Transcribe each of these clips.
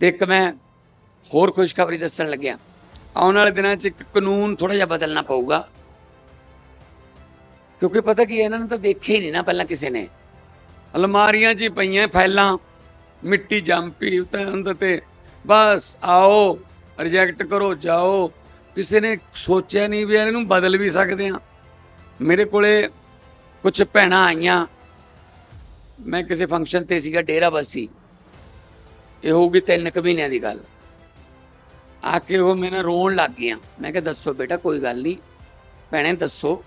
ਤੇ ਇੱਕ ਮੈਂ ਹੋਰ ਖੁਸ਼ਖਬਰੀ ਦੱਸਣ ਲੱਗਿਆ। ਆਉਣ ਵਾਲੇ ਦਿਨਾਂ 'ਚ ਇੱਕ ਕਾਨੂੰਨ ਥੋੜਾ ਜਿਹਾ ਬਦਲਣਾ ਪਊਗਾ। ਕਿਉਂਕਿ ਪਤਾ ਕੀ ਇਹਨਾਂ ਨੂੰ ਤਾਂ ਦੇਖਿਆ ਹੀ ਨਹੀਂ ਨਾ ਪਹਿਲਾਂ ਕਿਸੇ ਨੇ। ਅਲਮਾਰੀਆਂ 'ਚ ਹੀ ਪਈਆਂ ਫਾਈਲਾਂ, ਮਿੱਟੀ ਜੰਮ ਪਈ ਉੱਤੇ ਅੰਦਰ ਤੇ, ਬਸ ਆਓ, ਰਿਜੈਕਟ ਕਰੋ, ਜਾਓ। ਕਿਸੇ ਨੇ ਸੋਚਿਆ ਨਹੀਂ ਵੀ ਇਹਨਾਂ ਨੂੰ ਬਦਲ ਵੀ ਸਕਦੇ ਆ ਮੇਰੇ ਕੋਲੇ ਕੁਝ ਭੈਣਾਂ ਆਈਆਂ। ਮੈਂ ਕਿਸੇ ਫੰਕਸ਼ਨ ਤੇ ਸੀਗਾ, ਡੇਰਾ ਬੱਸੀ। ਇਹ ਹੋਊਗੀ ਤਿੰਨ ਕੁ ਮਹੀਨਿਆਂ ਦੀ ਗੱਲ। ਆ ਕੇ ਉਹ ਮੈਨੇ ਰੋਣ ਲੱਗ ਗਈਆਂ। ਮੈਂ ਕਿਹਾ, ਦੱਸੋ ਬੇਟਾ, ਕੋਈ ਗੱਲ ਨਹੀਂ। ਭੈਣੇ, ਦੱਸੋ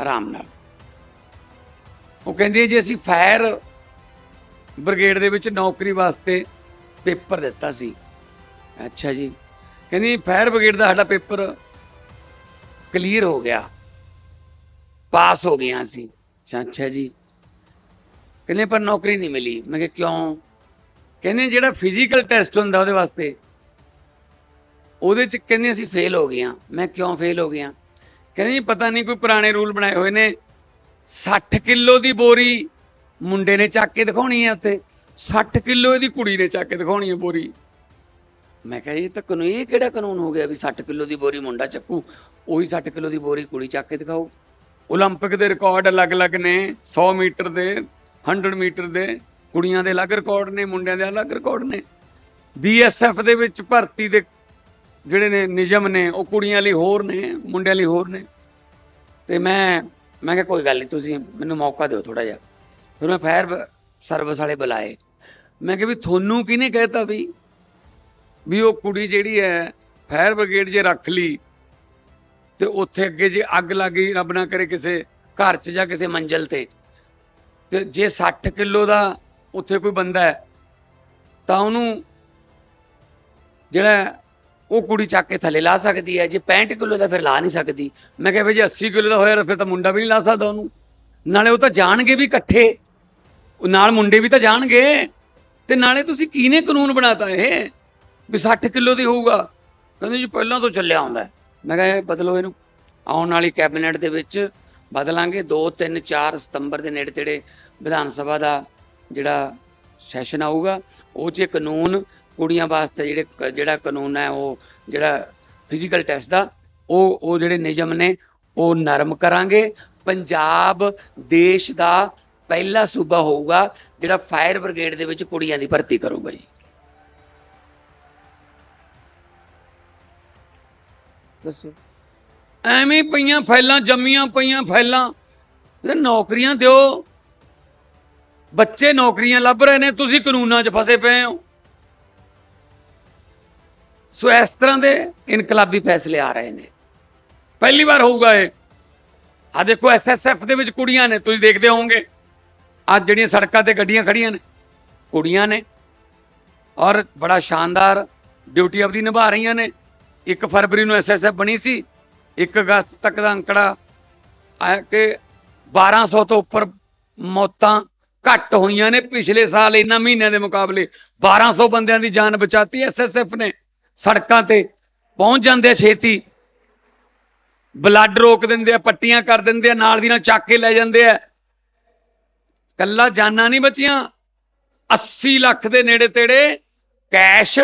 ਆਰਾਮ ਨਾਲ। ਉਹ ਕਹਿੰਦੀ ਜੀ ਅਸੀਂ ਫਾਇਰ ਬ੍ਰਿਗੇਡ ਦੇ ਵਿੱਚ ਨੌਕਰੀ ਵਾਸਤੇ ਪੇਪਰ ਦਿੱਤਾ ਸੀ। ਅੱਛਾ ਜੀ। ਕਹਿੰਦੀ, ਫਾਇਰ ਬ੍ਰਿਗੇਡ ਦਾ ਸਾਡਾ ਪੇਪਰ ਕਲੀਅਰ ਹੋ ਗਿਆ। ਪਾਸ ਹੋ ਗਿਆ ਸੀ ਅੱਛਾ ਜੀ। ਕਹਿੰਦੇ, ਪਰ ਨੌਕਰੀ ਨਹੀਂ ਮਿਲੀ। ਮੈਂ ਕਿਹਾ, ਕਿਉਂ? ਕਹਿੰਦੇ ਜਿਹੜਾ ਫਿਜ਼ੀਕਲ ਟੈਸਟ ਹੁੰਦਾ ਉਹਦੇ ਵਾਸਤੇ ਉਹਦੇ ਚ ਕਹਿੰਦੇ ਅਸੀਂ ਫੇਲ ਹੋ ਗਏ ਹਾਂ ਮੈਂ ਕਿਉਂ ਫੇਲ ਹੋ ਗਿਆ ਕਹਿੰਦੇ ਜੀ ਪਤਾ ਨਹੀਂ ਕੋਈ ਪੁਰਾਣੇ ਰੂਲ ਬਣਾਏ ਹੋਏ ਨੇ 60 ਕਿਲੋ ਦੀ ਬੋਰੀ ਮੁੰਡੇ ਨੇ ਚੱਕ ਕੇ ਦਿਖਾਉਣੀ ਹੈ ਉੱਥੇ 60 ਕਿਲੋ ਇਹਦੀ ਕੁੜੀ ਨੇ ਚੱਕ ਕੇ ਦਿਖਾਉਣੀ ਹੈ ਬੋਰੀ ਮੈਂ ਕਿਹਾ ਇਹ ਤਾਂ ਕਾਨੂੰਨ ਇਹ ਕਿਹੜਾ ਕਾਨੂੰਨ ਹੋ ਗਿਆ ਵੀ 60 ਕਿਲੋ ਦੀ ਬੋਰੀ ਮੁੰਡਾ ਚੱਕੂ ਉਹੀ 60 ਕਿਲੋ ਦੀ ਬੋਰੀ ਕੁੜੀ ਚੱਕ ਕੇ ਦਿਖਾਓ 올림픽 ਦੇ ਰਿਕਾਰਡ ਅਲੱਗ-ਅਲੱਗ ਨੇ 100 ਮੀਟਰ ਦੇ 100 ਮੀਟਰ ਦੇ ਕੁੜੀਆਂ ਦੇ ਅਲੱਗ ਰਿਕਾਰਡ ਨੇ, ਮੁੰਡਿਆਂ ਦੇ ਅਲੱਗ ਰਿਕਾਰਡ ਨੇ। ਬੀਐਸਐਫ ਦੇ ਵਿੱਚ ਭਰਤੀ ਦੇ ਜਿਹੜੇ ਨੇ ਨਿਯਮ ਨੇ, ਉਹ ਕੁੜੀਆਂ ਲਈ ਹੋਰ ਨੇ, ਮੁੰਡਿਆਂ ਲਈ ਹੋਰ ਨੇ। ਤੇ ਮੈਂ ਮੈਂ ਕਿਹਾ ਕੋਈ ਗੱਲ ਨਹੀਂ ਤੁਸੀਂ ਮੈਨੂੰ ਮੌਕਾ ਦਿਓ ਥੋੜਾ ਜਿਹਾ। ਫਿਰ ਮੈਂ ਫਾਇਰ ਸਰਵਿਸ ਵਾਲੇ ਬੁਲਾਏ। ਮੈਂ ਕਿਹਾ ਵੀ ਤੁਹਾਨੂੰ ਕਿਹਨੇ ਕਹਿਤਾ ਵੀ ਵੀ ਉਹ ਕੁੜੀ ਜਿਹੜੀ ਹੈ, ਫਾਇਰ ਬ੍ਰਿਗੇਡ ਜੇ ਰੱਖ ਲਈ, ਤੇ ਉੱਥੇ ਅੱਗੇ ਜੇ ਅੱਗ ਲੱਗ ਗਈ, ਰੱਬ ਨਾ ਕਰੇ ਕਿਸੇ ਘਰ 'ਚ ਜਾਂ ਕਿਸੇ ਮੰਜ਼ਲ ਤੇ ਤੇ ਜੇ 60 ਕਿਲੋ ਦਾ ਉੱਥੇ ਕੋਈ ਬੰਦਾ ਹੈ, ਤਾਂ ਉਹਨੂੰ ਜਿਹੜਾ ਉਹ ਕੁੜੀ ਚੱਕ ਕੇ ਥੱਲੇ ਲਾ ਸਕਦੀ ਹੈ। ਜੇ 65 ਕਿਲੋ ਦਾ ਫਿਰ ਲਾ ਨਹੀਂ ਸਕਦੀ। ਮੈਂ ਕਿਹਾ ਵੀ ਜੇ 80 ਕਿਲੋ ਦਾ ਹੋਇਆ ਤਾਂ ਫਿਰ ਤਾਂ ਮੁੰਡਾ ਵੀ ਨਹੀਂ ਲਾ ਸਕਦਾ ਉਹਨੂੰ। ਨਾਲੇ ਉਹ ਤਾਂ ਜਾਣਗੇ ਵੀ ਇਕੱਠੇ। ਨਾਲ ਮੁੰਡੇ ਵੀ ਤਾਂ ਜਾਣਗੇ। ਤੇ ਨਾਲੇ ਤੁਸੀਂ ਕਿਹਨੇ ਕਾਨੂੰਨ ਬਣਾਤਾ ਇਹ? ਵੀ 60 ਕਿਲੋ ਦੀ ਹੋਊਗਾ। ਕਹਿੰਦੇ ਜੀ ਪਹਿਲਾਂ ਤੋਂ ਚੱਲਿਆ ਆਉਂਦਾ ਮੈਂ ਕਿਹਾ ਇਹ ਬਦਲੋ ਇਹਨੂੰ। ਆਉਣ ਵਾਲੀ ਕੈਬਨਿਟ ਦੇ ਵਿੱਚ ਬਦਲਾਂਗੇ। 2 3 4 ਸਤੰਬਰ ਦੇ ਨੇੜੇ ਤੇੜੇ ਵਿਧਾਨ ਸਭਾ ਦਾ ਜਿਹੜਾ ਸੈਸ਼ਨ ਆਊਗਾ, ਉਹ 'ਚ ਇਹ ਕਾਨੂੰਨ ਕੁੜੀਆਂ ਵਾਸਤੇ ਜਿਹੜੇ ਜਿਹੜਾ ਕਾਨੂੰਨ ਹੈ, ਉਹ ਜਿਹੜਾ ਫਿਜ਼ੀਕਲ ਟੈਸਟ ਦਾ, ਉਹ ਉਹ ਜਿਹੜੇ ਨਿਯਮ ਨੇ, ਉਹ ਨਰਮ ਕਰਾਂਗੇ। ਪੰਜਾਬ ਦੇਸ਼ ਦਾ ਪਹਿਲਾ ਸੂਬਾ ਹੋਊਗਾ, ਜਿਹੜਾ ਫਾਇਰ ਬ੍ਰਿਗੇਡ ਦੇ ਵਿੱਚ ਕੁੜੀਆਂ ਦੀ ਭਰਤੀ ਕਰੂਗਾ ਜੀ। ਦੱਸੋ। ਐਵੇਂ ਪਈਆਂ ਫਾਈਲਾਂ, ਜੰਮੀਆਂ ਪਈਆਂ ਫਾਈਲਾਂ ਨੌਕਰੀਆਂ ਦਿਓ। ਬੱਚੇ ਨੌਕਰੀਆਂ ਲੱਭ ਰਹੇ ਨੇ, ਤੁਸੀਂ ਕਾਨੂੰਨਾਂ 'ਚ ਫਸੇ ਪਏ ਹੋ। ਸੋ ਇਸ ਤਰ੍ਹਾਂ ਦੇ ਇਨਕਲਾਬੀ ਫੈਸਲੇ ਆ ਰਹੇ ਨੇ। ਪਹਿਲੀ ਵਾਰ ਹੋਊਗਾ ਇਹ। ਆ ਦੇਖੋ ਐਸਐਸਐਫ ਦੇ ਵਿੱਚ ਕੁੜੀਆਂ ਨੇ, ਤੁਸੀਂ ਦੇਖਦੇ ਹੋਵੋਗੇ। ਅੱਜ ਜਿਹੜੀਆਂ ਸੜਕਾਂ ਤੇ ਗੱਡੀਆਂ ਖੜੀਆਂ ਨੇ, ਕੁੜੀਆਂ ਨੇ। ਔਰ ਬੜਾ ਸ਼ਾਨਦਾਰ ਡਿਊਟੀ ਆਪਦੀ ਨਿਭਾ ਰਹੀਆਂ ਨੇ। 1 ਫਰਵਰੀ ਨੂੰ ਐਸਐਸਐਫ ਬਣੀ ਸੀ 1 ਅਗਸਤ ਤੱਕ ਦਾ ਅੰਕੜਾ। ਆਇਆ ਕਿ 1200 ਤੋਂ ਉੱਪਰ ਮੌਤਾਂ ਘੱਟ ਹੋਈਆਂ ਨੇ ਪਿਛਲੇ ਸਾਲ ਇਹਨਾਂ ਮਹੀਨਿਆਂ ਦੇ ਮੁਕਾਬਲੇ। 1200 ਬੰਦਿਆਂ ਦੀ ਜਾਨ ਬਚਾਤੀ ਐਸਐਸਐਫ ਨੇ। ਸੜਕਾਂ ਤੇ ਪਹੁੰਚ ਜਾਂਦੇ ਆ ਛੇਤੀ। ਬਲੱਡ ਰੋਕ ਦਿੰਦੇ ਆ, ਪੱਟੀਆਂ ਕਰ ਦਿੰਦੇ ਆ, ਨਾਲ ਦੀ ਨਾਲ ਚੱਕ ਕੇ ਲੈ ਜਾਂਦੇ ਆ। ਕੱਲਾ ਜਾਨਾਂ ਨਹੀਂ ਬਚੀਆਂ। 80 ਲੱਖ ਦੇ ਨੇੜੇ ਤੇੜੇ ਕੈਸ਼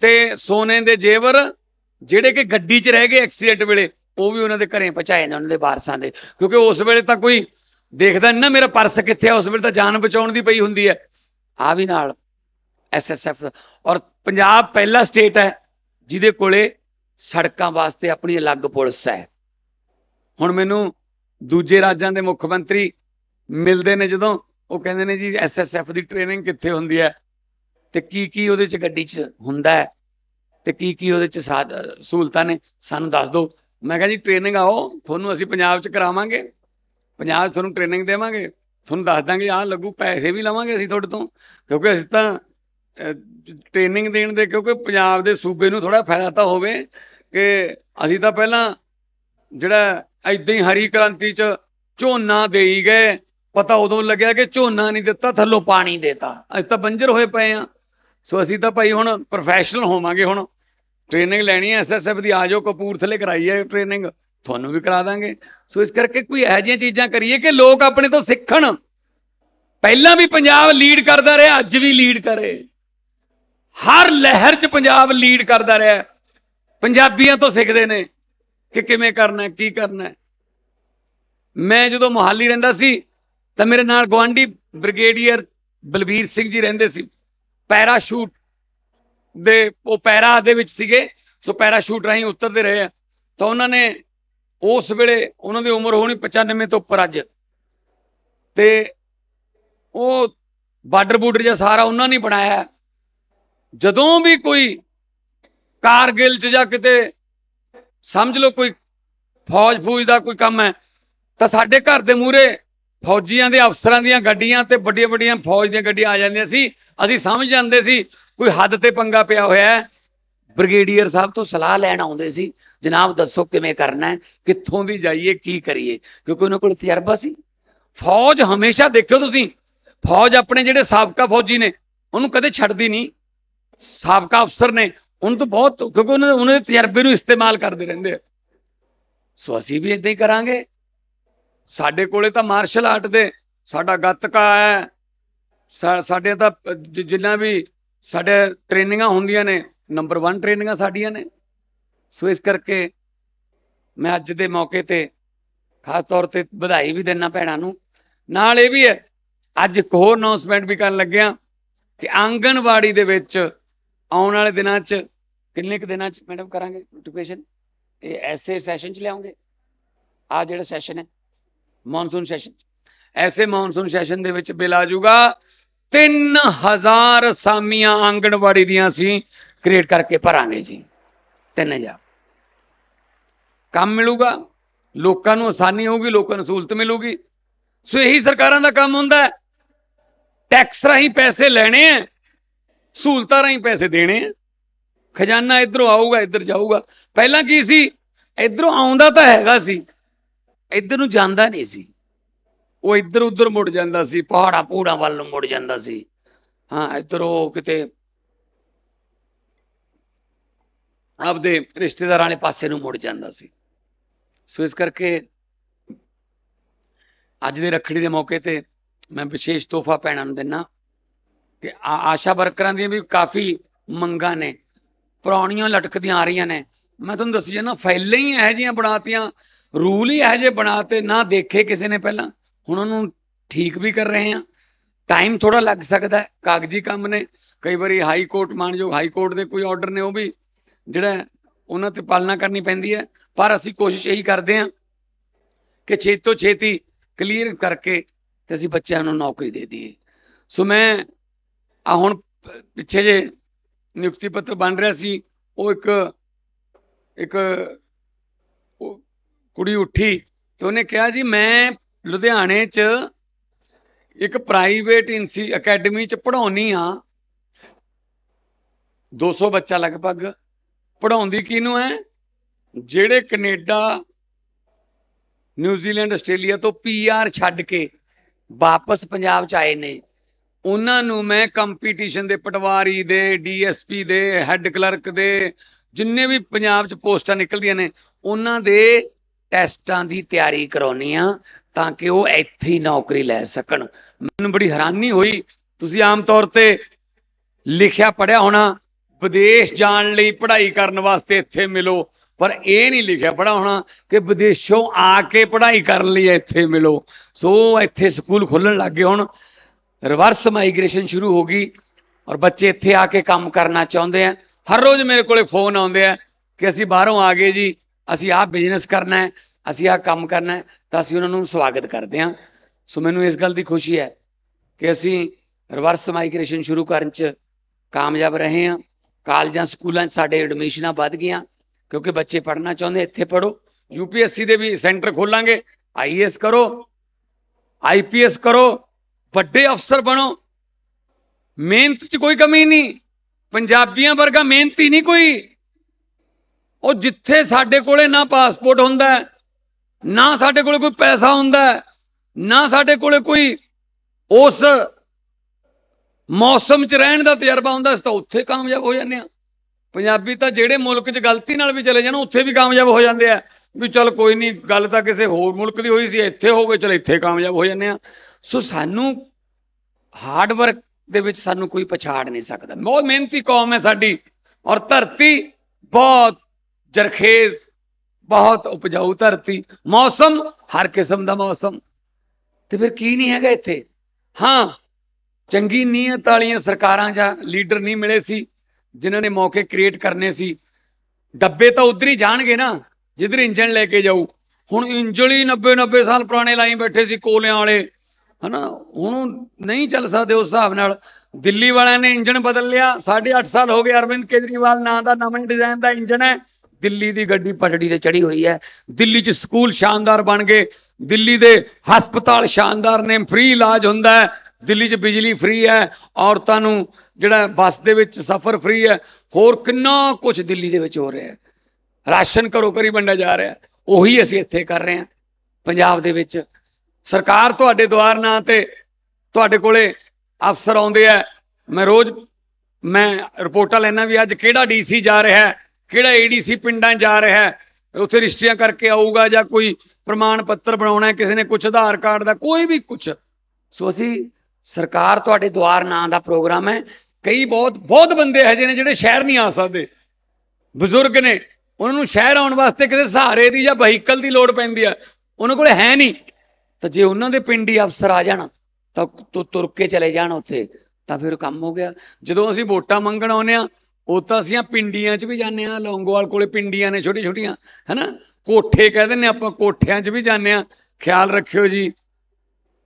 ਤੇ ਸੋਨੇ ਦੇ ਜੇਵਰ, ਜਿਹੜੇ ਕਿ ਗੱਡੀ 'ਚ ਰਹਿ ਗਏ ਐਕਸੀਡੈਂਟ ਵੇਲੇ, ਉਹ ਵੀ ਉਹਨਾਂ ਦੇ ਘਰੇ ਪਹੁੰਚਾਏ ਨੇ ਉਹਨਾਂ ਦੇ ਵਾਰਸਾਂ ਦੇ। ਕਿਉਂਕਿ ਉਸ ਵੇਲੇ ਤਾਂ ਕੋਈ ਦੇਖਦਾ ਨਾ ਮੇਰਾ ਪਰਸ ਕਿੱਥੇ ਆ, ਉਸ ਵੇਲੇ ਤਾਂ ਜਾਨ ਬਚਾਉਣ ਦੀ ਪਈ ਹੁੰਦੀ ਹੈ। ਆ ਵੀ ਨਾਲ ਐਸਐਸਐਫ ਔਰ ਪੰਜਾਬ ਪਹਿਲਾ ਸਟੇਟ ਹੈ ਜਿਹਦੇ ਕੋਲੇ ਸੜਕਾਂ ਵਾਸਤੇ ਆਪਣੀ ਅਲੱਗ ਪੁਲਿਸ ਹੈ। ਹੁਣ ਮੈਨੂੰ ਦੂਜੇ ਰਾਜਾਂ ਦੇ ਮੁੱਖ ਮੰਤਰੀ ਮਿਲਦੇ ਨੇ ਜਦੋਂ, ਉਹ ਕਹਿੰਦੇ ਨੇ ਜੀ ਐਸਐਸਐਫ ਦੀ ਟ੍ਰੇਨਿੰਗ ਕਿੱਥੇ ਹੁੰਦੀ ਹੈ? ਤੇ ਕੀ ਕੀ ਉਹਦੇ ਚ ਗੱਡੀ ਚ ਹੁੰਦਾ ਹੈ? ਤੇ ਕੀ ਕੀ ਉਹਦੇ ਚ ਸਾਧ- ਸਹੂਲਤਾਂ ਨੇ? ਸਾਨੂੰ ਦੱਸ ਦਿਓ। ਮੈਂ ਕਿਹਾ ਜੀ ਟ੍ਰੇਨਿੰਗ ਆਓ, ਤੁਹਾਨੂੰ ਅਸੀਂ ਪੰਜਾਬ ਚ ਕਰਾਵਾਂਗੇ। ਪੰਜਾਬ 'ਚ ਤੁਹਾਨੂੰ ਟ੍ਰੇਨਿੰਗ ਦੇਵਾਂਗੇ, ਤੁਹਾਨੂੰ ਦੱਸ ਦਾਂਗੇ, ਆਹ ਲੱਗੂ, ਪੈਸੇ ਵੀ ਲਵਾਂਗੇ ਅਸੀਂ ਤੁਹਾਡੇ ਤੋਂ, ਕਿਉਂਕਿ ਅਸੀਂ ਤਾਂ ਟ੍ਰੇਨਿੰਗ ਦੇਣ ਦੇ, ਕਿਉਂਕਿ ਪੰਜਾਬ ਦੇ ਸੂਬੇ ਨੂੰ ਥੋੜਾ ਫਾਇਦਾ ਤਾਂ ਹੋਵੇ ਕਿ ਅਸੀਂ ਤਾਂ ਪਹਿਲਾਂ ਜਿਹੜਾ ਐਦਾਂ ਹੀ ਹਰੀ ਕ੍ਰਾਂਤੀ 'ਚ ਝੋਨਾ ਦੇਈ ਗਏ, ਪਤਾ ਉਦੋਂ ਲੱਗਿਆ ਕਿ ਝੋਨਾ ਨਹੀਂ ਦਿੱਤਾ, ਥੱਲੋਂ ਪਾਣੀ ਦੇਤਾ। ਅਸੀਂ ਤਾਂ ਬੰਜਰ ਹੋਏ ਪਏ ਆ ਸੋ ਅਸੀਂ ਤਾਂ ਭਾਈ ਹੁਣ ਪ੍ਰੋਫੈਸ਼ਨਲ ਹੋਵਾਂਗੇ ਹੁਣ। ਟ੍ਰੇਨਿੰਗ ਲੈਣੀ ਹੈ ਐਸਐਸਐਫ ਦੀ ਆਜੋ ਕਪੂਰਥਲੇ ਕਰਾਈ ਹੈ ਟ੍ਰੇਨਿੰਗ ਤੁਹਾਨੂੰ ਵੀ ਕਰਾ ਦਾਂਗੇ। ਸੋ ਇਸ ਕਰਕੇ ਕੋਈ ਇਹੋ ਜਿਹੀਆਂ ਚੀਜ਼ਾਂ ਕਰੀਏ ਕਿ ਲੋਕ ਆਪਣੇ ਤੋਂ ਸਿੱਖਣ। ਪਹਿਲਾਂ ਵੀ ਪੰਜਾਬ ਲੀਡ ਕਰਦਾ ਰਿਹਾ, ਅੱਜ ਵੀ ਲੀਡ ਕਰੇ। ਹਰ ਲਹਿਰ 'ਚ ਪੰਜਾਬ ਲੀਡ ਕਰਦਾ ਰਿਹਾ। ਪੰਜਾਬੀਆਂ ਤੋਂ ਸਿੱਖਦੇ ਨੇ ਕਿ ਕਿਵੇਂ ਕਰਨਾ ਹੈ ਕੀ ਕਰਨਾ। ਹੈ ਮੈਂ ਜਦੋਂ ਮੁਹਾਲੀ ਰਹਿੰਦਾ ਸੀ, ਤਾਂ ਮੇਰੇ ਨਾਲ ਗਵਾਂਢੀ ਬ੍ਰਿਗੇਡੀਅਰ ਬਲਬੀਰ ਸਿੰਘ ਜੀ ਰਹਿੰਦੇ ਸੀ। ਪੈਰਾਸ਼ੂਟ ਦੇ, ਉਹ ਪੈਰਾ ਦੇ ਵਿੱਚ ਸੀਗੇ। ਸੋ ਪੈਰਾਸ਼ੂਟ ਰਾਹੀਂ ਉਤਰਦੇ ਰਹੇ ਆ। ਤਾਂ ਉਹਨਾਂ ਨੇ ਉਸ ਵੇਲੇ ਉਹਨਾਂ ਦੀ ਉਮਰ ਹੋਣੀ 95 ਤੋਂ ਉੱਪਰ ਅੱਜ। ਤੇ ਉਹ ਬਾਰਡਰ ਬੂਡਰ ਜਿਹਾ ਸਾਰਾ ਉਹਨਾਂ ਨੇ ਬਣਾਇਆ ਜਦੋਂ ਵੀ ਕੋਈ ਕਾਰਗਿਲ ਚ ਜਾਂ ਕਿਤੇ ਸਮਝ ਲਓ ਕੋਈ ਫੌਜ ਫੂਜ ਦਾ ਕੋਈ ਕੰਮ ਹੈ, ਤਾਂ ਸਾਡੇ ਘਰ ਦੇ ਮੂਹਰੇ ਫੌਜੀਆਂ ਦੇ ਅਫਸਰਾਂ ਦੀਆਂ ਗੱਡੀਆਂ ਤੇ ਵੱਡੀਆਂ ਵੱਡੀਆਂ ਫੌਜ ਦੀਆਂ ਗੱਡੀਆਂ ਆ ਜਾਂਦੀਆਂ ਸੀ। ਅਸੀਂ ਸਮਝ ਜਾਂਦੇ ਸੀ ਕੋਈ ਹੱਦ ਤੇ ਪੰਗਾ ਪਿਆ ਹੋਇਆ ਹੈ। ਬ੍ਰਿਗੇਡੀਅਰ ਸਾਹਿਬ ਤੋਂ ਸਲਾਹ ਲੈਣ ਆਉਂਦੇ ਸੀ। ਜਨਾਬ ਦੱਸੋ ਕਿਵੇਂ ਕਰਨਾ ਹੈ? ਕਿੱਥੋਂ ਦੀ ਜਾਈਏ, ਕੀ ਕਰੀਏ? ਕਿਉਂਕਿ ਉਹਨਾਂ ਕੋਲ ਤਜਰਬਾ ਸੀ। ਫੌਜ ਹਮੇਸ਼ਾ ਦੇਖਿਓ ਤੁਸੀਂ, ਫੌਜ ਆਪਣੇ ਜਿਹੜੇ ਸਾਬਕਾ ਫੌਜੀ ਨੇ, ਉਹਨੂੰ ਕਦੇ ਛੱਡਦੀ ਨਹੀਂ। ਸਾਬਕਾ ਅਫਸਰ ਨੇ, ਉਹਨਾਂ ਤੋਂ ਬਹੁਤ, ਕਿਉਂਕਿ ਉਹਨਾਂ ਉਹਨਾਂ ਦੇ ਤਜਰਬੇ ਨੂੰ ਇਸਤੇਮਾਲ ਕਰਦੇ ਰਹਿੰਦੇ ਆ। ਸੋ ਅਸੀਂ ਵੀ ਇਦਾਂ ਹੀ ਕਰਾਂਗੇ। ਸਾਡੇ ਕੋਲੇ ਤਾਂ ਮਾਰਸ਼ਲ ਆਰਟ ਦੇ, ਸਾਡਾ ਗੱਤਕਾ ਹੈ। ਸਾਡੇ ਤਾਂ ਜਿੰਨਾ ਵੀ ਸਾਡੇ ਟ੍ਰੇਨਿੰਗਾਂ ਹੁੰਦੀਆਂ ਨੇ ਨੰਬਰ 1 ਟ੍ਰੇਨਿੰਗਾਂ ਸਾਡੀਆਂ ਨੇ। ਸੋ ਇਸ ਕਰਕੇ ਮੈਂ ਅੱਜ ਦੇ ਮੌਕੇ ਤੇ ਖਾਸ ਤੌਰ ਤੇ ਵਧਾਈ ਵੀ ਦੇਣਾ ਭੈਣਾਂ ਨੂੰ। ਨਾਲ ਇਹ ਵੀ ਹੈ, ਅੱਜ ਇੱਕ ਹੋਰ ਅਨਾਉਂਸਮੈਂਟ ਵੀ ਕਰਨ ਲੱਗਿਆ ਕਿ ਆਂਗਣਵਾੜੀ ਦੇ ਵਿੱਚ ਆਉਣ ਵਾਲੇ ਦਿਨਾਂ 'ਚ ਕਿੰਨੇ ਕੁ ਦਿਨਾਂ 'ਚ ਮੈਡਮ ਕਰਾਂਗੇ ਨੋਟੀਫਿਕੇਸ਼ਨ ਇਹ ਐਸੇ ਸੈਸ਼ਨ 'ਚ ਲਿਆਉਂਗੇ। ਆ ਜਿਹੜਾ ਸੈਸ਼ਨ ਹੈ ਮੌਨਸੂਨ ਸੈਸ਼ਨ ਐਸੇ ਮੌਨਸੂਨ ਸੈਸ਼ਨ ਦੇ ਵਿੱਚ ਬਿੱਲ ਆ ਜਾਊਗਾ। 3000 ਅਸਾਮੀਆਂ ਆਂਗਣਵਾੜੀ ਦੀਆਂ ਅਸੀਂ ਕ੍ਰੀਏਟ ਕਰਕੇ ਭਰਾਂਗੇ ਜੀ। 3000 ਕੰਮ ਮਿਲੂਗਾ, ਲੋਕਾਂ ਨੂੰ ਆਸਾਨੀ ਹੋਊਗੀ, ਲੋਕਾਂ ਨੂੰ ਸਹੂਲਤ ਮਿਲੂਗੀ। ਸੋ ਇਹੀ ਸਰਕਾਰਾਂ ਦਾ ਕੰਮ ਹੁੰਦਾ ਹੈ। ਟੈਕਸ ਰਾਹੀਂ ਪੈਸੇ ਲੈਣੇ ਆ ਸਹੂਲਤਾਂ ਰਾਹੀਂ ਪੈਸੇ ਦੇਣੇ ਆ ਖਜ਼ਾਨਾ ਇਧਰੋਂ ਆਊਗਾ, ਇੱਧਰ ਜਾਊਗਾ। ਪਹਿਲਾਂ ਕੀ ਸੀ? ਇਧਰੋਂ ਆਉਂਦਾ ਤਾਂ ਹੈਗਾ ਸੀ, ਇੱਧਰ ਨੂੰ ਜਾਂਦਾ ਨਹੀਂ ਸੀ। ਉਹ ਇੱਧਰ ਉੱਧਰ ਮੁੜ ਜਾਂਦਾ ਸੀ ਪਹਾੜਾ ਪੂੜਾ ਵੱਲ ਨੂੰ ਮੁੜ ਜਾਂਦਾ ਸੀ। ਹਾਂ, ਇੱਧਰ ਉਹ ਕਿਤੇ ਆਪਦੇ ਰਿਸ਼ਤੇਦਾਰਾਂ ਵਾਲੇ ਪਾਸੇ ਨੂੰ ਮੁੜ ਜਾਂਦਾ ਸੀ। ਸੋ ਇਸ ਕਰਕੇ ਅੱਜ ਦੇ ਰੱਖੜੀ ਦੇ ਮੌਕੇ ਤੇ ਮੈਂ ਵਿਸ਼ੇਸ਼ ਤੋਹਫਾ ਭੈਣਾਂ ਨੂੰ ਦਿੰਨਾ ਕਿ ਆਸ਼ਾ ਵਰਕਰਾਂ ਦੀਆਂ ਵੀ ਕਾਫੀ ਮੰਗਾਂ ਨੇ ਪੁਰਾਣੀਆਂ ਲਟਕਦੀਆਂ ਆ ਰਹੀਆਂ ਨੇ। ਮੈਂ ਤੁਹਾਨੂੰ ਦੱਸੀ ਜਾਂਦਾ ਫਾਈਲਾਂ ਹੀ ਇਹੋ ਜਿਹੀਆਂ ਬਣਾਤੀਆਂ, ਰੂਲ ਹੀ ਇਹੋ ਜਿਹੇ ਬਣਾਤੇ, ਨਾ ਦੇਖੇ ਕਿਸੇ ਨੇ ਪਹਿਲਾਂ। ਹੁਣ ਉਹਨੂੰ ਠੀਕ ਵੀ ਕਰ ਰਹੇ ਆ ਟਾਈਮ ਥੋੜਾ ਲੱਗ ਸਕਦਾ ਕਾਗਜ਼ੀ ਕੰਮ ਨੇ। ਕਈ ਵਾਰੀ ਹਾਈ ਕੋਰਟ, ਮਾਨਯੋਗ ਹਾਈ ਕੋਰਟ ਦੇ ਕੋਈ ਆਰਡਰ ਨੇ, ਉਹ ਵੀ ਜਿਹੜਾ ਉਹਨਾਂ ਤੇ ਪਾਲਣਾ ਕਰਨੀ ਪੈਂਦੀ ਹੈ। ਪਰ ਅਸੀਂ ਕੋਸ਼ਿਸ਼ ਇਹੀ ਕਰਦੇ ਹਾਂ ਕਿ ਛੇਤੀ ਤੋਂ ਛੇਤੀ ਕਲੀਅਰ ਕਰਕੇ ਤੇ ਅਸੀਂ ਬੱਚਿਆਂ ਨੂੰ ਨੌਕਰੀ ਦੇ ਦਈਏ। ਸੋ ਮੈਂ ਆ ਹੁਣ ਪਿੱਛੇ ਜੇ ਨਿਯੁਕਤੀ ਪੱਤਰ ਬਣ ਰਿਹਾ ਸੀ, ਉਹ ਇੱਕ ਇੱਕ ਕੁੜੀ ਉੱਠੀ ਤੇ ਉਹਨੇ ਕਿਹਾ, ਜੀ ਮੈਂ ਲੁਧਿਆਣੇ 'ਚ ਇੱਕ ਪ੍ਰਾਈਵੇਟ ਇੰਸੀ ਅਕੈਡਮੀ 'ਚ ਪੜ੍ਹਾਉਣੀ ਆ। 200 ਬੱਚਾ ਲਗਭਗ ਪੜ੍ਹਾਉਂਦੀ ਕਿਹਨੂੰ ਹੈ? ਜਿਹੜੇ ਕੈਨੇਡਾ ਨਿਊਜ਼ੀਲੈਂਡ ਆਸਟ੍ਰੇਲੀਆ ਤੋਂ ਪੀਆਰ ਛੱਡ ਕੇ ਵਾਪਸ ਪੰਜਾਬ ਚ ਆਏ ਨੇ। ਉਹਨਾਂ ਨੂੰ ਮੈਂ ਕੰਪੀਟੀਸ਼ਨ ਦੇ ਪਟਵਾਰੀ ਦੇ ਡੀਐਸਪੀ ਦੇ ਹੈੱਡ ਕਲਰਕ ਦੇ, ਜਿੰਨੇ ਵੀ ਪੰਜਾਬ ਚ ਪੋਸਟਾਂ ਨਿਕਲਦੀਆਂ ਨੇ, ਉਹਨਾਂ ਦੇ ਟੈਸਟਾਂ ਦੀ ਤਿਆਰੀ ਕਰਾਉਣੀ ਆ ਤਾਂ ਕਿ ਉਹ ਇੱਥੇ ਹੀ ਨੌਕਰੀ ਲੈ ਸਕਣ। ਮੈਨੂੰ ਬੜੀ ਹੈਰਾਨੀ ਹੋਈ। ਤੁਸੀਂ ਆਮ ਤੌਰ ਤੇ ਲਿਖਿਆ ਪੜਿਆ ਹੋਣਾ ਵਿਦੇਸ਼ ਜਾਣ ਲਈ ਪੜ੍ਹਾਈ ਕਰਨ ਵਾਸਤੇ ਇੱਥੇ ਮਿਲੋ। ਪਰ ਇਹ ਨਹੀਂ ਲਿਖਿਆ ਪੜਾ ਹੋਣਾ ਕਿ ਵਿਦੇਸ਼ੋਂ ਆ ਕੇ ਪੜ੍ਹਾਈ ਕਰਨ ਲਈ ਇੱਥੇ ਮਿਲੋ। ਸੋ ਇੱਥੇ ਸਕੂਲ ਖੁੱਲਣ ਲੱਗ ਗਏ ਹੁਣ। ਰਿਵਰਸ ਮਾਈਗ੍ਰੇਸ਼ਨ ਸ਼ੁਰੂ ਹੋ ਗਈ ਔਰ ਬੱਚੇ ਇੱਥੇ ਆ ਕੇ ਕੰਮ ਕਰਨਾ ਚਾਹੁੰਦੇ ਆ। ਹਰ ਰੋਜ਼ ਮੇਰੇ ਕੋਲੇ ਫੋਨ ਆਉਂਦੇ ਆ ਕਿ ਅਸੀਂ ਬਾਹਰੋਂ ਆ ਗਏ ਜੀ, ਅਸੀਂ ਆਹ ਬਿਜ਼ਨਸ ਕਰਨਾ ਹੈ, ਅਸੀਂ ਆਹ ਕੰਮ ਕਰਨਾ ਹੈ, ਤਾਂ ਅਸੀਂ ਉਹਨਾਂ ਨੂੰ ਸਵਾਗਤ ਕਰਦੇ ਹਾਂ। ਸੋ ਮੈਨੂੰ ਇਸ ਗੱਲ ਦੀ ਖੁਸ਼ੀ ਹੈ ਕਿ ਅਸੀਂ ਰਿਵਰਸ ਮਾਈਗ੍ਰੇਸ਼ਨ ਸ਼ੁਰੂ ਕਰਨ 'ਚ ਕਾਮਯਾਬ ਰਹੇ ਹਾਂ। ਕਾਲਜਾਂ, ਸਕੂਲਾਂ 'ਚ ਸਾਡੇ ਐਡਮਿਸ਼ਨਾਂ ਵੱਧ ਗਈਆਂ, ਕਿਉਂਕਿ ਬੱਚੇ ਪੜ੍ਹਨਾ ਚਾਹੁੰਦੇ, ਇੱਥੇ ਪੜੋ ਯੂਪੀਐਸਸੀ ਦੇ ਵੀ ਸੈਂਟਰ ਖੋਲਾਂਗੇ ਆਈਏਐਸ ਕਰੋ ਆਈਪੀਐਸ ਕਰੋ, ਵੱਡੇ ਅਫਸਰ ਬਣੋ। ਮਿਹਨਤ 'ਚ ਕੋਈ ਕਮੀ ਨਹੀਂ, ਪੰਜਾਬੀਆਂ ਵਰਗਾ ਮਿਹਨਤੀ ਨਹੀਂ ਕੋਈ। ਉਹ ਜਿੱਥੇ ਸਾਡੇ ਕੋਲੇ ਨਾ ਪਾਸਪੋਰਟ ਹੁੰਦਾ, ਨਾ ਸਾਡੇ ਕੋਲੇ ਕੋਈ ਪੈਸਾ ਹੁੰਦਾ, ਨਾ ਸਾਡੇ ਕੋਲੇ ਕੋਈ ਉਸ ਮੌਸਮ 'ਚ ਰਹਿਣ ਦਾ ਤਜਰਬਾ ਹੁੰਦਾ, ਅਸੀਂ ਤਾਂ ਉੱਥੇ ਕਾਮਯਾਬ ਹੋ ਜਾਂਦੇ ਆ ਪੰਜਾਬੀ ਤਾਂ ਜਿਹੜੇ ਮੁਲਕ 'ਚ ਗਲਤੀ ਨਾਲ ਵੀ ਚਲੇ ਜਾਣ, ਉੱਥੇ ਵੀ ਕਾਮਯਾਬ ਹੋ ਜਾਂਦੇ ਆ। ਵੀ ਚਲ ਕੋਈ ਨਹੀਂ ਗੱਲ ਤਾਂ ਕਿਸੇ ਹੋਰ ਮੁਲਕ ਦੀ ਹੋਈ ਸੀ, ਇੱਥੇ ਹੋ ਗਏ, ਚਲ ਇੱਥੇ ਕਾਮਯਾਬ ਹੋ ਜਾਂਦੇ ਆ ਸੋ ਸਾਨੂੰ ਹਾਰਡ ਵਰਕ ਦੇ ਵਿੱਚ ਸਾਨੂੰ ਕੋਈ ਪਛਾੜ ਨਹੀਂ ਸਕਦਾ। ਬਹੁਤ ਮਿਹਨਤੀ ਕੌਮ ਹੈ ਸਾਡੀ, ਔਰ ਧਰਤੀ ਬਹੁਤ ਜਰਖੇਜ਼, ਬਹੁਤ ਉਪਜਾਊ ਧਰਤੀ। ਮੌਸਮ, ਹਰ ਕਿਸਮ ਦਾ ਮੌਸਮ। ਤੇ ਫਿਰ ਕੀ ਨਹੀਂ ਹੈਗਾ ਇੱਥੇ? ਹਾਂ ਚੰਗੀ ਨੀਅਤ ਵਾਲੀਆਂ ਸਰਕਾਰਾਂ ਜਾਂ ਲੀਡਰ ਨਹੀਂ ਮਿਲੇ ਸੀ, ਜਿਨ੍ਹਾਂ ਨੇ ਮੌਕੇ ਕ੍ਰੀਏਟ ਕਰਨੇ ਸੀ। ਡੱਬੇ ਤਾਂ ਉਧਰ ਹੀ ਜਾਣਗੇ ਨਾ, ਜਿੱਧਰ ਇੰਜਣ ਲੈ ਕੇ ਜਾਊ। ਹੁਣ ਇੰਜਣ ਹੀ 90 90 ਸਾਲ ਪੁਰਾਣੇ ਲਾਈ ਬੈਠੇ ਸੀ ਕੋਲਿਆਂ ਵਾਲੇ। ਹਨਾ, ਹੁਣ ਨਹੀਂ ਚੱਲ ਸਕਦੇ ਉਸ ਹਿਸਾਬ ਨਾਲ। ਦਿੱਲੀ ਵਾਲਿਆਂ ਨੇ ਇੰਜਣ ਬਦਲ ਲਿਆ। 8.5 ਸਾਲ ਹੋ ਗਏ ਅਰਵਿੰਦ ਕੇਜਰੀਵਾਲ ਨਾਂ ਦਾ ਨਵੇਂ ਡਿਜ਼ਾਈਨ ਦਾ ਇੰਜਣ ਹੈ। ਦਿੱਲੀ ਦੀ ਗੱਡੀ ਪਟੜੀ ਤੇ ਚੜੀ ਹੋਈ ਹੈ। ਦਿੱਲੀ 'ਚ ਸਕੂਲ ਸ਼ਾਨਦਾਰ ਬਣ ਗਏ। ਦਿੱਲੀ ਦੇ ਹਸਪਤਾਲ ਸ਼ਾਨਦਾਰ ਨੇ, ਫ੍ਰੀ ਇਲਾਜ ਹੁੰਦਾ ਹੈ। ਦਿੱਲੀ 'ਚ ਬਿਜਲੀ ਫ੍ਰੀ ਹੈ, ਔਰਤਾਂ ਨੂੰ ਜਿਹੜਾ ਬੱਸ ਦੇ ਵਿੱਚ ਸਫ਼ਰ ਫ੍ਰੀ ਹੈ, ਹੋਰ ਕਿੰਨਾ ਕੁਝ ਦਿੱਲੀ ਦੇ ਵਿੱਚ ਹੋ ਰਿਹਾ ਹੈ। ਰਾਸ਼ਨ ਘਰੋਂ ਘਰੀ ਵੰਡਿਆ ਜਾ ਰਿਹਾ ਉਹੀ ਅਸੀਂ ਇੱਥੇ ਕਰ ਰਹੇ ਹਾਂ, ਪੰਜਾਬ ਦੇ ਵਿੱਚ। ਸਰਕਾਰ ਤੁਹਾਡੇ ਦੁਆਰ ਨਾਂ ਤੇ ਤੁਹਾਡੇ ਕੋਲੇ ਅਫਸਰ ਆਉਂਦੇ ਆ। ਮੈਂ ਰੋਜ਼, ਮੈਂ ਰਿਪੋਰਟਾਂ ਲੈਣਾ ਵੀ ਅੱਜ ਕਿਹੜਾ ਡੀਸੀ ਜਾ ਰਿਹਾ ਹੈ, ਕਿਹੜਾ ਏਡੀਸੀ ਪਿੰਡਾਂ ਜਾ ਰਿਹਾ ਹੈ। ਉੱਥੇ ਰਿਸ਼ਤੀਆਂ ਕਰਕੇ ਆਊਗਾ ਜਾਂ ਕੋਈ ਪ੍ਰਮਾਣ ਪੱਤਰ ਬਣਾਉਣਾ ਕਿਸੇ ਨੇ ਕੁਝ ਆਧਾਰ ਕਾਰਡ ਦਾ, ਕੋਈ ਵੀ ਕੁਝ ਸੋ ਅਸੀਂ ਸਰਕਾਰ ਤੁਹਾਡੇ ਦੁਆਰ ਨਾਂ ਦਾ ਪ੍ਰੋਗਰਾਮ ਹੈ। ਕਈ ਬਹੁਤ ਬਹੁਤ ਬੰਦੇ ਇਹੋ ਜਿਹੇ ਨੇ ਜਿਹੜੇ ਸ਼ਹਿਰ ਨਹੀਂ ਆ ਸਕਦੇ। ਬਜ਼ੁਰਗ ਨੇ, ਉਹਨਾਂ ਨੂੰ ਸ਼ਹਿਰ ਆਉਣ ਵਾਸਤੇ ਕਿਸੇ ਸਹਾਰੇ ਦੀ ਜਾਂ ਵਹੀਕਲ ਦੀ ਲੋੜ ਪੈਂਦੀ ਆ। ਉਹਨਾਂ ਕੋਲ ਹੈ ਨਹੀਂ। ਤਾਂ ਜੇ ਉਹਨਾਂ ਦੇ ਪਿੰਡ ਹੀ ਅਫਸਰ ਆ ਜਾਣ, ਤਾਂ ਤੁ- ਤੁਰ ਕੇ ਚਲੇ ਜਾਣ ਉੱਥੇ, ਤਾਂ ਫਿਰ ਕੰਮ ਹੋ ਗਿਆ। ਜਦੋਂ ਅਸੀਂ ਵੋਟਾਂ ਮੰਗਣ ਆਉਂਦੇ ਆ ਉਹ ਤਾਂ ਅਸੀਂ ਪਿੰਡੀਆਂ 'ਚ ਵੀ ਜਾਂਦੇ ਆ ਲੌਂਗੋਵਾਲ ਕੋਲੇ ਪਿੰਡੀਆਂ ਨੇ ਛੋਟੀ ਛੋਟੀਆਂ ਹੈਨਾ? ਕੋਠੇ ਕਹਿ ਦਿੰਦੇ ਆਪਾਂ, ਕੋਠਿਆਂ 'ਚ ਵੀ ਜਾਂਦੇ ਆ ਖਿਆਲ ਰੱਖਿਓ ਜੀ।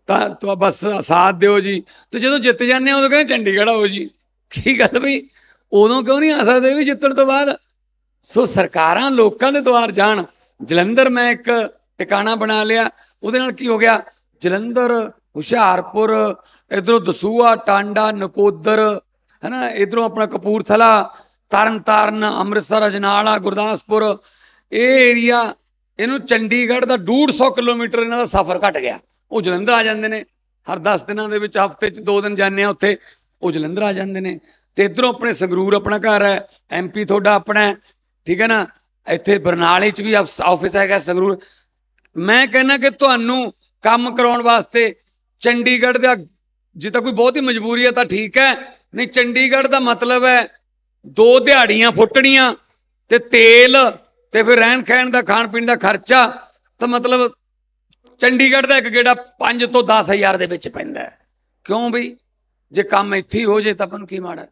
ਤਾਂ ਤਾਂ ਬਸ ਸਾਥ ਦਿਓ ਜੀ। ਤੇ ਜਦੋਂ ਜਿੱਤ ਜਾਂਦੇ ਆ ਉਦੋਂ ਕਹਿੰਦੇ ਚੰਡੀਗੜ੍ਹ ਆਓ ਜੀ। ਕੀ ਗੱਲ ਬਈ? ਉਦੋਂ ਕਿਉਂ ਨਹੀਂ ਆ ਸਕਦੇ ਵੀ ਜਿੱਤਣ ਤੋਂ ਬਾਅਦ? ਸੋ ਸਰਕਾਰਾਂ ਲੋਕਾਂ ਦੇ ਦੁਆਰ ਜਾਣ। ਜਲੰਧਰ ਮੈਂ ਇੱਕ ਟਿਕਾਣਾ ਬਣਾ ਲਿਆ। ਉਹਦੇ ਨਾਲ ਕੀ ਹੋ ਗਿਆ? ਜਲੰਧਰ, ਹੁਸ਼ਿਆਰਪੁਰ, ਇਧਰੋਂ ਦਸੂਆ ਟਾਂਡਾ, ਨਕੋਦਰ, ਹੈਨਾ, ਇਧਰੋਂ ਆਪਣਾ ਕਪੂਰਥਲਾ, ਤਰਨਤਾਰਨ, ਅੰਮ੍ਰਿਤਸਰ, ਅਜਨਾਲਾ, ਗੁਰਦਾਸਪੁਰ। ਇਹ ਏਰੀਆ ਇਹਨੂੰ ਚੰਡੀਗੜ੍ਹ ਦਾ 150 ਕਿਲੋਮੀਟਰ ਇਹਨਾਂ ਦਾ ਸਫ਼ਰ ਘਟ ਗਿਆ। ਉਹ ਜਲੰਧਰ ਆ ਜਾਂਦੇ ਨੇ। ਹਰ 10 ਦਿਨਾਂ ਦੇ ਵਿੱਚ ਹਫ਼ਤੇ 'ਚ 2 ਦਿਨ ਜਾਂਦੇ ਆ ਉੱਥੇ, ਉਹ ਜਲੰਧਰ ਆ ਜਾਂਦੇ ਨੇ। ਤੇ ਇਧਰੋਂ ਆਪਣੇ ਸੰਗਰੂਰ ਆਪਣਾ ਘਰ ਹੈ ਐਮਪੀ ਤੁਹਾਡਾ ਆਪਣਾ ਠੀਕ ਹੈ ਨਾ? ਇੱਥੇ ਬਰਨਾਲੇ 'ਚ ਵੀ ਆਫਿਸ ਹੈਗਾ ਸੰਗਰੂਰ। ਮੈਂ ਕਹਿੰਦਾ ਕਿ ਤੁਹਾਨੂੰ ਕੰਮ ਕਰਾਉਣ ਵਾਸਤੇ ਚੰਡੀਗੜ੍ਹ ਦਾ ਜੇ ਤਾਂ ਕੋਈ ਹੀ ਮਜਬੂਰੀ ਹੈ ਤਾਂ ਠੀਕ ਹੈ, ਨਹੀਂ ਚੰਡੀਗੜ੍ਹ ਦਾ ਮਤਲਬ ਹੈ ਦੋ ਦਿਹਾੜੀਆਂ ਫੁੱਟਣੀਆਂ ਤੇ ਤੇਲ ਤੇ ਫਿਰ ਰਹਿਣ ਖਹਿਣ ਦਾ ਖਾਣ ਪੀਣ ਦਾ ਖਰਚਾ ਤਾਂ ਮਤਲਬ ਚੰਡੀਗੜ੍ਹ ਦਾ ਇੱਕ ਗੇੜਾ 5 ਤੋਂ 10000 ਦੇ ਵਿੱਚ ਪੈਂਦਾ ਕਿਉਂ ਬਈ? ਜੇ ਕੰਮ ਇੱਥੇ ਹੀ ਹੋ ਜੇ ਤਾਂ ਆਪਾਂ ਨੂੰ ਕੀ ਮਾੜਾ